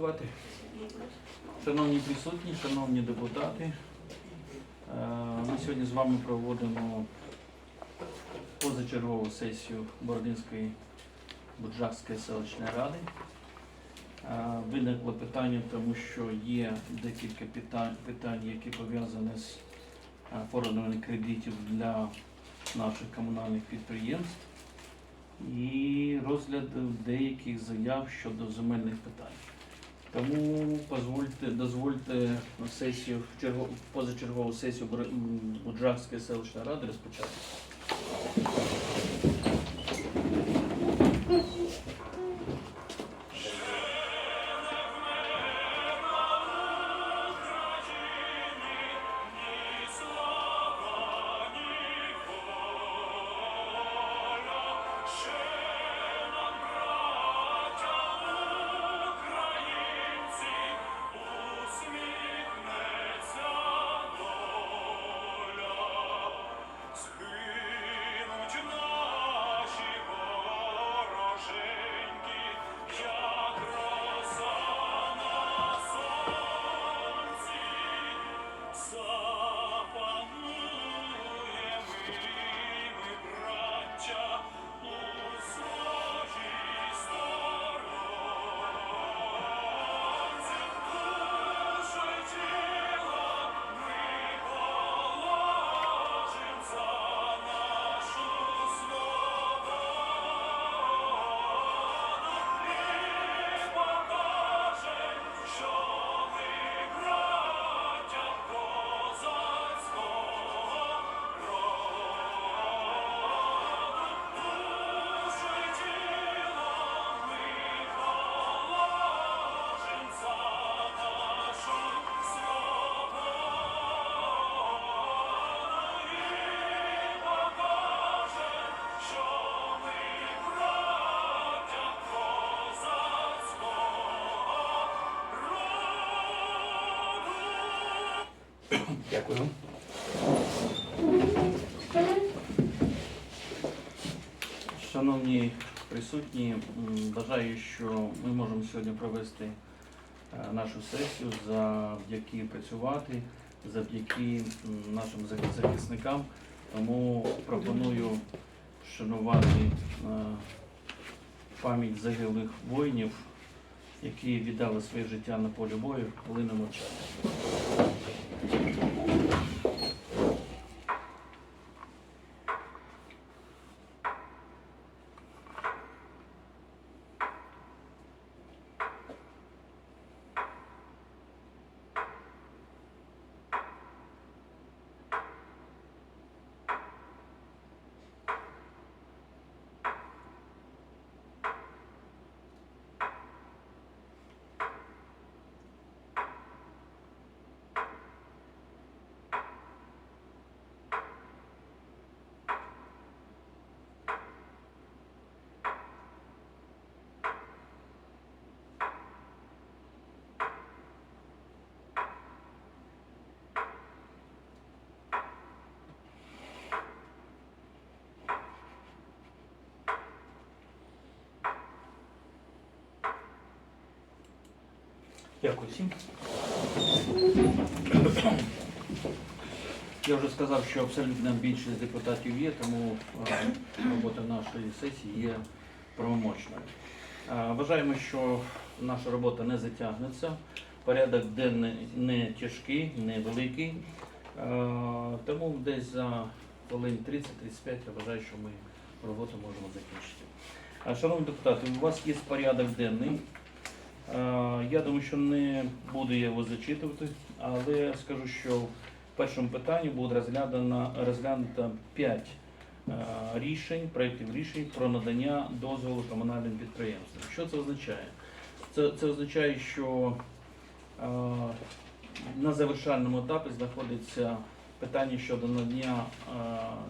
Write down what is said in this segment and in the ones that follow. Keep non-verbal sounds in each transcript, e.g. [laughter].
Давайте. Шановні присутні, шановні депутати, е, ми сьогодні з вами проводимо позачергову сесію Бородинської Буджакської селищної ради. Е, Виникло питання, тому що є декілька питань, які пов'язані з оформленням кредитів для наших комунальних підприємств і розгляд деяких заяв щодо земельних питань. Тому позвольте, дозвольте сесію, черго- позачергову сесію Буджакської селищної ради розпочати. Дякую. Шановні присутні, бажаю, що ми можемо сьогодні провести е, нашу сесію завдяки працювати, завдяки нашим захисникам. Тому пропоную шанувати е, пам'ять загиблих воїнів, які віддали своє життя на полі бою хвилиною мовчання. Thank you. Дякую всім. Я вже сказав, що абсолютна більшість депутатів є, тому е, робота нашої сесії є правомочною. Е, Вважаємо, що наша робота не затягнеться. Порядок денний не тяжкий, не великий. Е, Тому десь за хвилин 30-35 я вважаю, що ми роботу можемо закінчити. Шановні депутати, у вас є порядок денний. Е, Я думаю, що не буду я його зачитувати, але скажу, що в першому питанні буде розглядано, розглянуто 5 рішень, проєктів рішень про надання дозволу комунальним підприємствам. Що це означає? Це, це означає, що е, на завершальному етапі знаходиться питання щодо надання е,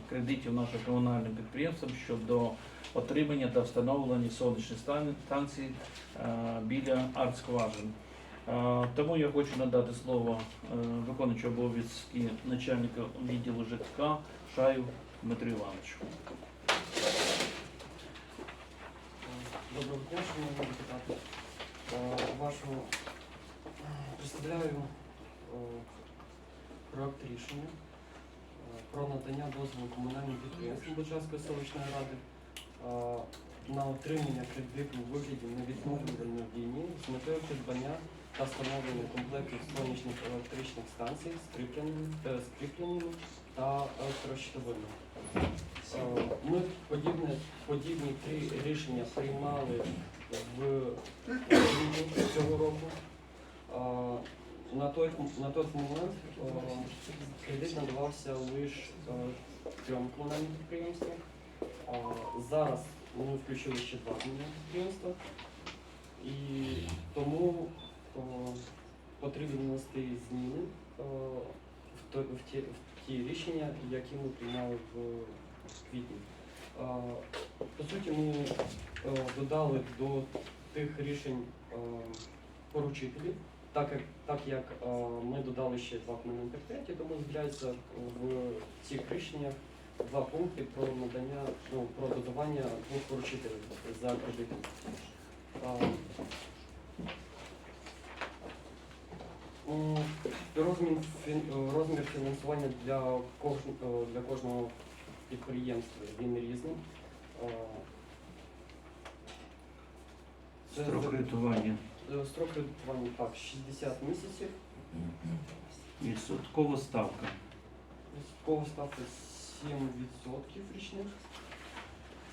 кредитів нашим комунальним підприємствам щодо отримання та встановлення сонячних станцій е, біля артскважин. Е, Тому я хочу надати слово виконуючому обов'язки начальника відділу ЖКХ Шаю Дмитру Івановичу. Доброго дня, шановні депутати. Вашу Представляю проект рішення е, про надання дозволу комунальним підприємствам Буджанської селищної ради е, на отримання кредиту у вигляді невідновлювальної лінії з метою придбання та встановлення комплектів сонячних електричних станцій з е, та електрощитовими. Ми подібне, подібні три рішення приймали в цього року. На той, на той момент а, кредит надавався лише трьом комунальним підприємствам. Зараз ми включили ще два комунальні підприємства. І тому а, потрібно внести зміни а, в, то- в, ті, в ті рішення, які ми приймали в квітні. А, По суті, ми е, додали до тих рішень е, поручителів, так як, так як е, ми додали ще два комунальні підприємства, тому з'являється в цих рішеннях два пункти про надання, ну, про додавання двох поручителів за кредитом. Е, Розмір, е, розмір фінансування для, е, для кожного підприємства він різний. Е, Строк кредитування. Е, Строк кредитування так, 60 місяців. Відсоткова ставка. Відсоткова ставка 7% річних.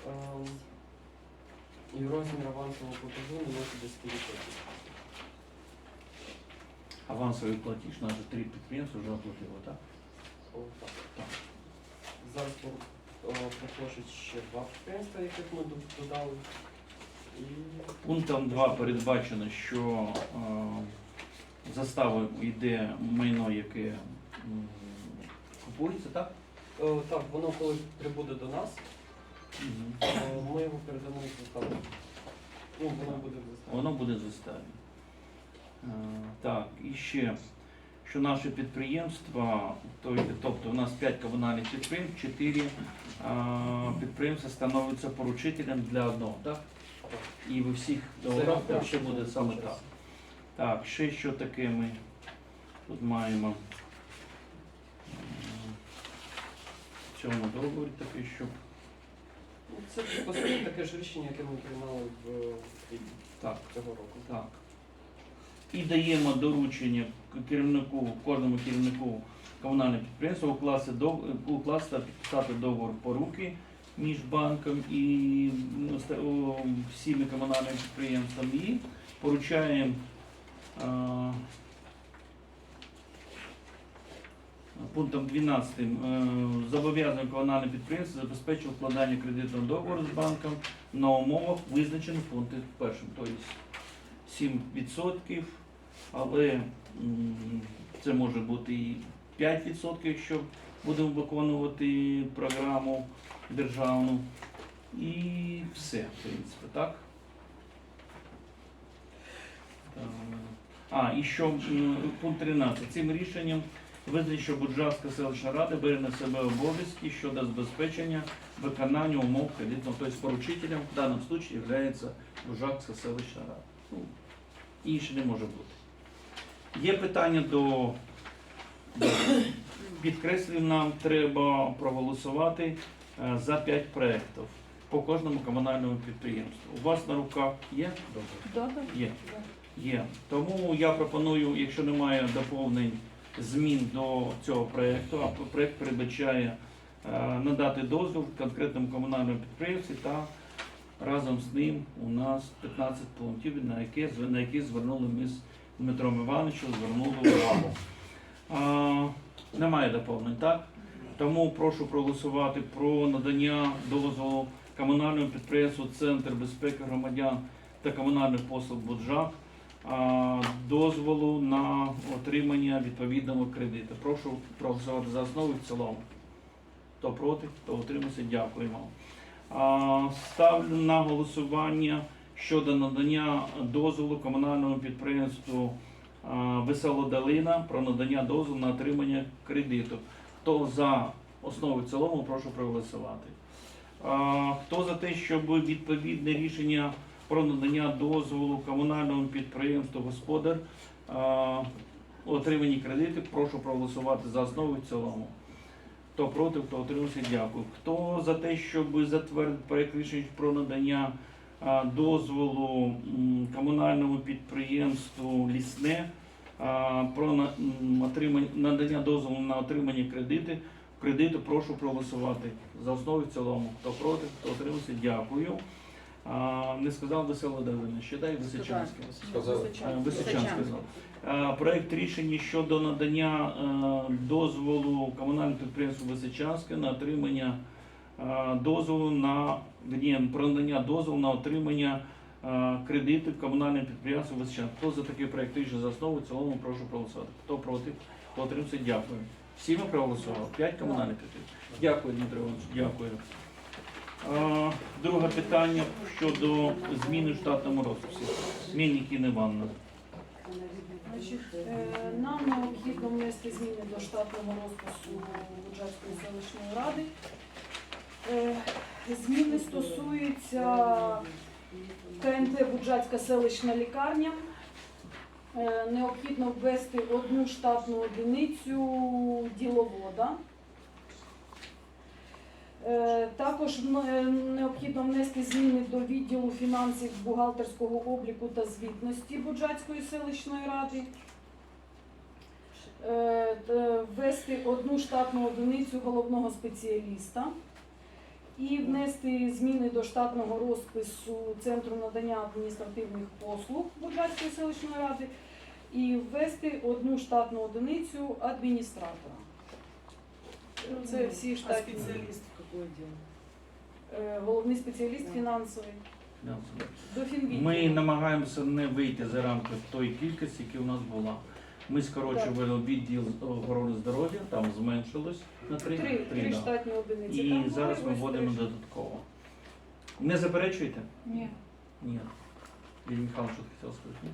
Ем, І розмір авансового платежу не носить 10%. Авансовий платіж, наше три підприємства вже оплатило, так? О, так. Так. Зараз по- е, проходять ще два підприємства, яких ми до- додали. Пунктом 2 передбачено, що е, заставою йде майно, яке купується, так? е, так, воно коли прибуде до нас, е, ми його передамо в заставу. Ну, воно буде в заставі. Воно буде в заставі. Е, Так, і ще, що наші підприємства, то- тобто у нас 5 комунальних підприємств, 4 підприємства становляться поручителем для одного, так? І в усіх договорах так, ще буде саме так. Так, ще що таке ми тут маємо. В цьому договорі таке, що Це по суті таке ж рішення, яке ми приймали в квітні так. цього року. Так. І даємо доручення керівнику, кожному керівнику комунального підприємства укласти, укласти та підписати договор поруки між банком і ну, всіми комунальними підприємствами і поручаємо пунктом 12 е, зобов'язує комунальне підприємство забезпечити укладання кредитного договору з банком на умовах, визначених пунктом першим. Тобто 7%, але це може бути і 5%, якщо будемо виконувати програму державну. І все, в принципі, так? А, і що пункт 13. Цим рішенням визначить, що Буджавська селищна рада бере на себе обов'язки щодо забезпечення виконання умов кредитного, тобто поручителем в даному випадку є Буджавська селищна рада. Ну, інше не може бути. Є питання до, до підкреслюю, нам треба проголосувати е, за 5 проєктів по кожному комунальному підприємству. У вас на руках є? Добре. Добре. Є. Є. Тому я пропоную, якщо немає доповнень змін до цього проєкту, а проєкт передбачає е, надати дозвіл конкретному комунальному підприємстві та разом з ним у нас 15 пунктів, на які, на які звернули ми з Дмитром Івановичем, звернули увагу. Немає доповнень, так? Тому прошу проголосувати про надання дозволу комунальному підприємству Центр безпеки громадян та комунальних послуг Буджак дозволу на отримання відповідного кредиту. Прошу проголосувати за основу в цілому. Хто проти, хто утримався, дякуємо. Ставлю на голосування щодо надання дозволу комунальному підприємству Весела Долина про надання дозволу на отримання кредиту. Хто за основу цілому, прошу проголосувати. Хто за те, щоб відповідне рішення про надання дозволу комунальному підприємству Господар а, отримані кредити. Прошу проголосувати за основу в цілому. Хто проти, хто утримався, дякую. Хто за те, щоб затвердити проект рішення про надання дозволу комунальному підприємству Лісне про на- надання дозволу на отримання кредити. Кредиту прошу проголосувати за основу в цілому. Хто проти, хто утримався, дякую. А, не сказав Василь Давидович, ще дай Височанський. Сказав. Е, сказав. Е, Проект рішення щодо надання е, дозволу комунальному підприємству Височанське на отримання е, дозволу на про надання дозволу на отримання е, кредитів комунальним підприємством Височанське. Хто за такий проект рішення за основу? В цілому прошу проголосувати. Хто проти? Хто отримався? Дякую. Всі ми проголосували? П'ять комунальних підприємств. Дякую, Дмитро Іванович. Дякую. Е, Друге питання щодо зміни в штатному розписі. Змінники Івановна. Значить, е, нам необхідно внести зміни до штатного розпису Луджанської селищної ради. Е, Зміни стосуються КНП Буджацька селищна лікарня. Е, Необхідно ввести одну штатну одиницю діловода. Е, Також необхідно внести зміни до відділу фінансів бухгалтерського обліку та звітності Буджацької селищної ради. Ввести одну штатну одиницю головного спеціаліста і внести зміни до штатного розпису Центру надання адміністративних послуг Буджацької селищної ради і ввести одну штатну одиницю адміністратора. Це всі А штатні. специалист в какое дело? Е, головний спеціаліст фінансовий до. Ми намагаємося не вийти за рамки тої кількості, яка у нас була. Ми скорочували відділ охорони здоров'я, там зменшилось на три, три, три да. штатні одиниці. І Там зараз ми вивести вводимо додатково. Не заперечуєте? Ні. Ні. Юрий Михайлович, что ты хотел сказать? Нет?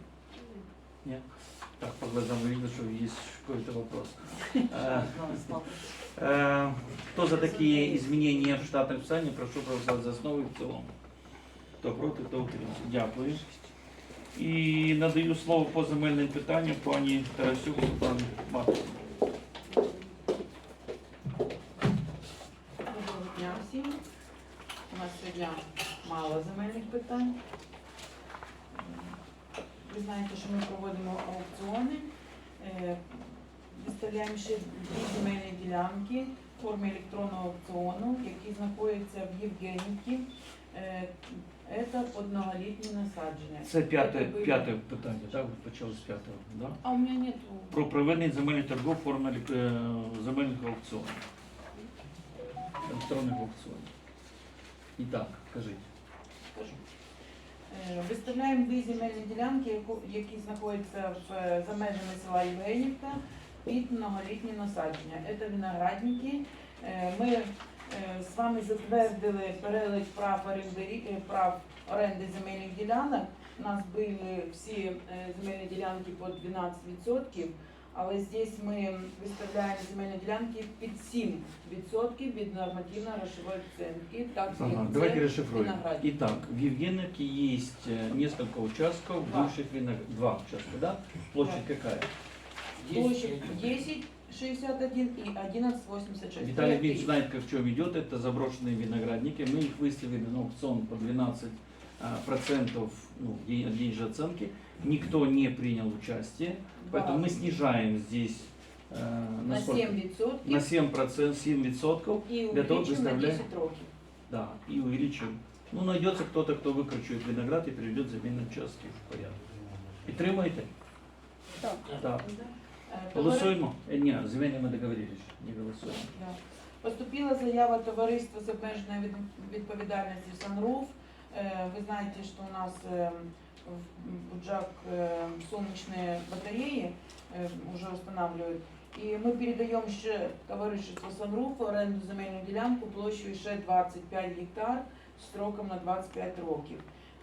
Нет? Так, по глазам видно, что есть какой-то вопрос. Э, [laughs] э, Кто за такие изменения в штатном расписании, прошу проголосовать за основу и в целом. Хто проти, хто утримався. Дякую. І надаю слово по земельним питанням пані Тарасюк Світлані Марковні. Виставляємо ще дві земельні ділянки в формі електронного аукціону, які знаходяться в Євгенівці. Е, Це одноголітні насадження. Це п'яте, Це п'яте питання, так? Ви почали з п'ятого, да? А у мене нету. Про проведення земельних торгов в формі е, земельних аукціонів. Електронних аукціонів. І так, кажіть. Скажу. Е, Виставляємо дві земельні ділянки, які знаходяться в, за межами села Євгенівка під многолітні насадження. Це виноградники. Е, Ми е, з вами затвердили перелік прав орендарі- е, прав оренди земельних ділянок. У нас були всі земельні ділянки по 12%, але здесь ми виставляємо земельні ділянки під 7% від нормативно-грошової оцінки. Так, Ага, давайте расшифруем. виноградник. Итак, в Евгеньевке есть э, несколько участков, Два. бывших виноград... Два участка, да? Площадь какая? Площадь 10, 61 и 11,86. Виталий Две Евгеньевич тысячи. знает, как в чем идет. Это заброшенные виноградники. Мы их выставили на аукцион по 12 а, процентов ну, день- от денежной оценки. Никто не принял участие, поэтому мы Да. снижаем здесь э, на сколько? 7 відсотків на 7 процентов, 7 відсотків. і для того увеличимо на виставляємо. 10 років. Да, и увеличим. Ну, найдется кто-то, кто выкручивает виноград и приведет земельные участки в порядок. Підтримуєте? Так. Так. Е, Голосуємо? Е, Ні, земельні ми договорились. Не голосуємо. Да. Поступила заява товариства з обмеженою від- відповідальністю «Санруф». Е, Ви знаєте, що у нас е, в Буджак е, сонячные батареи е, уже устанавливают. И мы передаем товариществу «Санруф» в оренду земельну ділянку площею ще 25 гектар строком на 25 років.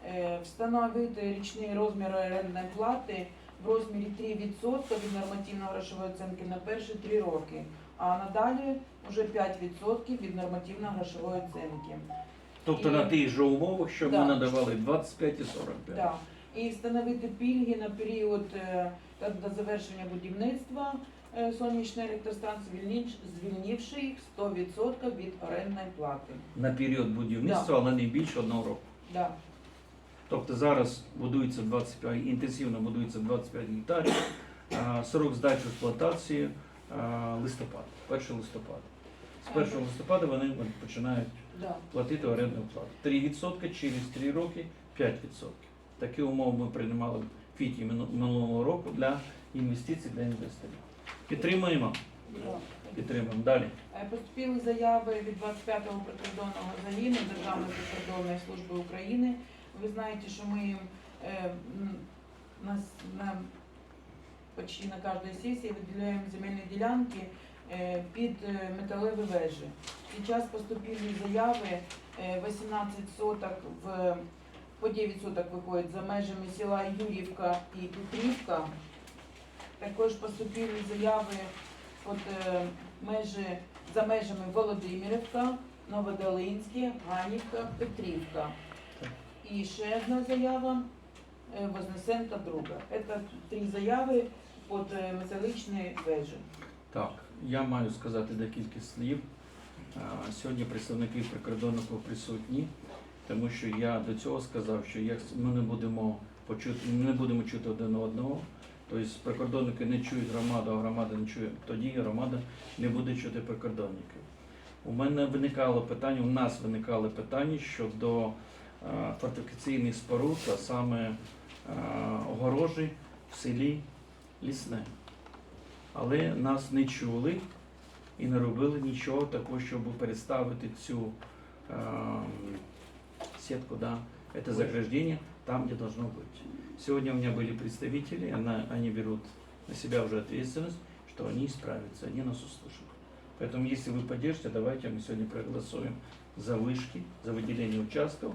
Е, Встановити річний розмір орендної плати в розмірі 3% від нормативно-грошової оцінки на перші 3 роки, а надалі вже 5% від нормативно-грошової оцінки. Тобто І- на тих же умовах, що Да. ми надавали 25 і 45. Да. і встановити пільги на період е, та до завершення будівництва е, сонячної електростанції, звільнивши- звільнивши їх 100% від орендної плати. На період будівництва, але не більше одного року. Да. Тобто зараз будується 25, інтенсивно будується 25 гектарів. Срок здачі експлуатації листопад, 1 листопада. З 1 листопада вони починають платити орендну плату. 3% через 3 роки 5%. Такі умови ми приймали в квітні минулого року для інвестицій для інвесторів. Підтримуємо? Підтримуємо. Далі. Поступили заяви від 25-го прикордонного загіну Державної прикордонної служби України. Ви знаєте, що ми їм е, на, почти на кожній сесії виділяємо земельні ділянки е, під е, металеві вежі. Зараз поступили заяви е, 18 соток в по 9 соток виходить за межами села Юрівка і Петрівка. Також поступили заяви от е, межі за межами Володимирівка, Новодолинське, Ганівка, Петрівка. І ще одна заява е, Вознесенка друга. Це три заяви під е, металічні вежі. Так, я маю сказати декілька слів. Сьогодні представники прикордонників присутні, тому що я до цього сказав, що як ми не будемо почути, не будемо чути один одного. Тобто прикордонники не чують громаду, а громада не чує, тоді громада не буде чути прикордонників. У мене виникало питання, у нас виникали питання щодо фортифікаційних споруд, а саме е, огорожі в селі Лісне але нас не чули і не робили нічого такого, щоб переставити цю е, сетку, да, это заграждение там, где должно быть. Сегодня у меня были представители, она, они берут на себя уже ответственность, что они справятся, они нас услышат. Поэтому, если вы поддержите, давайте мы сегодня проголосуем за вышки, за выделение участков.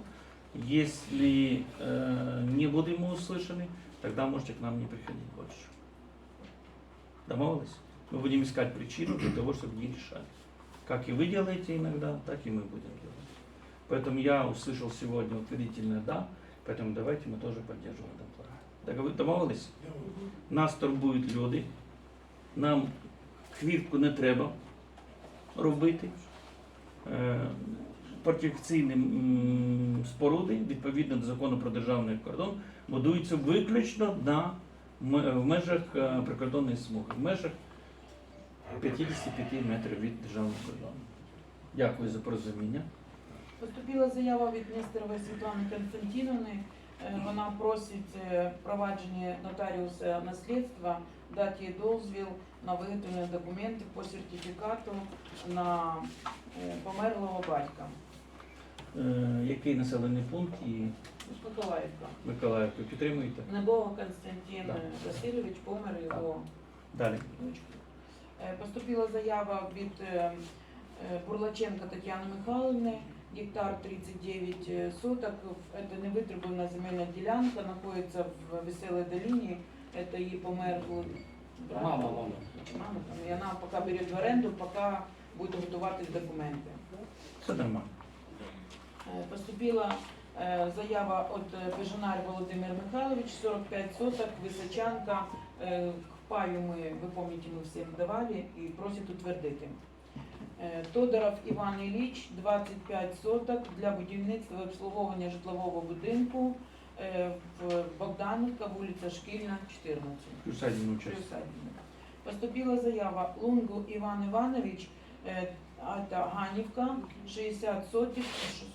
Если э, не будем мы услышаны, тогда можете к нам не приходить больше. Домовились? Мы будем искать причину для того, чтобы не решать. Как и вы делаете иногда, так и мы будем делать. Поэтому я услышал сегодня утвердительное «да», поэтому давайте мы тоже поддержим этот план. Договор- Домовились? Нас турбують люди, нам хвіртку не треба робити. Е, Фортифікаційні споруди, відповідно до закону про державний кордон, будуються виключно на в межах е, прикордонної смуги, в межах 55 метрів від державного кордону. Дякую за порозуміння. Поступила заява від Нестерової Світлани Константиновни. Е, Вона просить е, впровадження нотаріуса наслідства, дати їй дозвіл на виготовлення документів по сертифікату на е, померлого батька. Е, Який населений пункт і Миколаївка. Миколаївку підтримуєте? Небого Константин Да. Васильович помер його Далі. Е, Поступила заява від е, Бурлаченка Тетяни Михайловни, гектар 39 соток. Это невитребувана земельна ділянка, знаходиться в Веселій долині. Это її померло. брат. Мама, мама. Мама там, і вона поки бере в оренду, поки будуть готуватись документи. Все нормально. Е, Поступила е, заява від Пежонар Володимир Михайлович, 45 соток, Височанка. Е, К паю ми, ви пам'ятаєте, ми всім давали і просять утвердити. Е, Тодоров Іван Ілліч, 25 соток для будівництва і обслуговування житлового будинку е, в Богданівка, вулиця Шкільна, 14. Плюс один участь. Плюс один. Поступила заява Лунгу Іван Іванович, е, а це Ганівка, 60 сотів,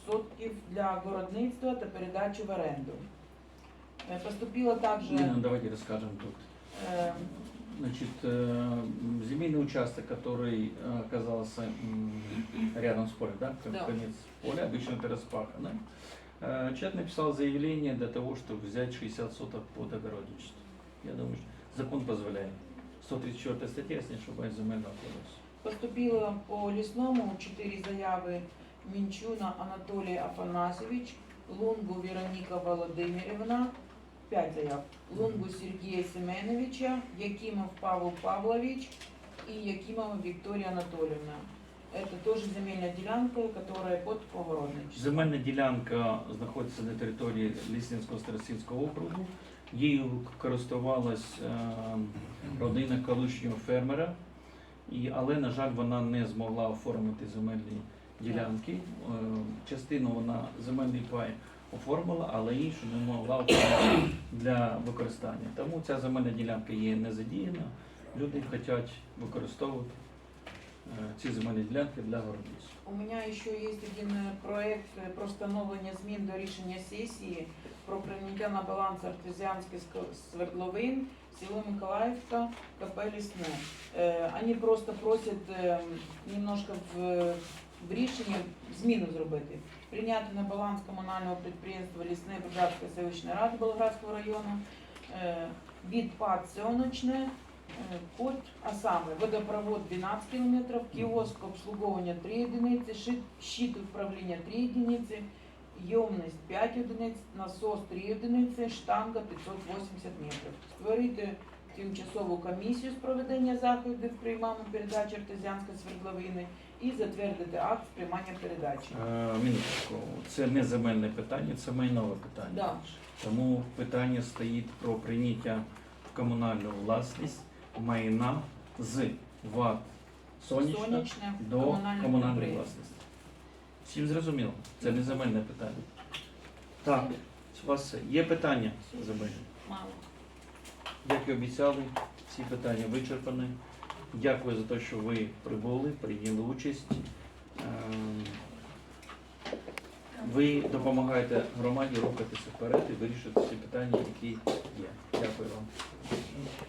сотків для городництва та передачі в оренду. Е, Поступила також Лена, давайте расскажем тут. е, Значит, э, земельный участок, который э, оказался м, рядом с полем, да, как Да. конец поля, обычно это распахано. Э, Человек написал заявление для того, чтобы взять 60 соток под огородничество. Я думаю, что закон позволяет. 134 статья, если не ошибаюсь, земельного кодекса. Поступило по лісному чотири заяви Мінчуна Анатолій Афанасьович, Лунгу Вероніка Володимирівна, п'ять заяв, Лунгу Сергія Семеновича, Якимов Павел Павлович і Якимова Вікторія Анатолівна. Это тоже земельная делянка, которая под Огородничеством. Земельна ділянка знаходиться на території Лісненського старостинського округу. Її користувалась е, родина колишнього фермера, і, але, на жаль, вона не змогла оформити земельні ділянки. Е, частину вона земельний пай оформила, але іншу не могла оформити для використання. Тому ця земельна ділянка є не задіяна. Люди хочуть використовувати ці земельні ділянки для городництва. У меня еще есть один э, проект э, про встановлення змін до рішення сесії про прийняття на баланс артезіанських ск- свердловин село Миколаївка, КП Лісне. Э, Они просто просять э, немножко в, в рішенні зміну зробити. Прийняти на баланс комунального підприємства Лісне Бужарської селищної ради Болградського району е, від ПАД «Сонячне», е, а саме водопровод 12 км, кіоск обслуговування 3 одиниці, щит, управління 3 одиниці, ємність 5 одиниць, насос 3 одиниці, штанга 580 метрів. Створити тимчасову комісію з проведення заходів приймаємо передачі артезіанської свердловини і затвердити акт приймання передачі. Е, це не земельне питання, це майнове питання. Да. Тому питання стоїть про прийняття в комунальну власність майна з ВАТ сонячна Сонячне до комунальне комунальної підприємство. власності. Всім зрозуміло, це не земельне питання. Так, у вас є питання земельні? Мало. Як і обіцяли, всі питання вичерпані. Дякую за те, що ви прибули, прийняли участь. Ем, Ви допомагаєте громаді рухатися вперед і вирішити всі питання, які є. Дякую вам.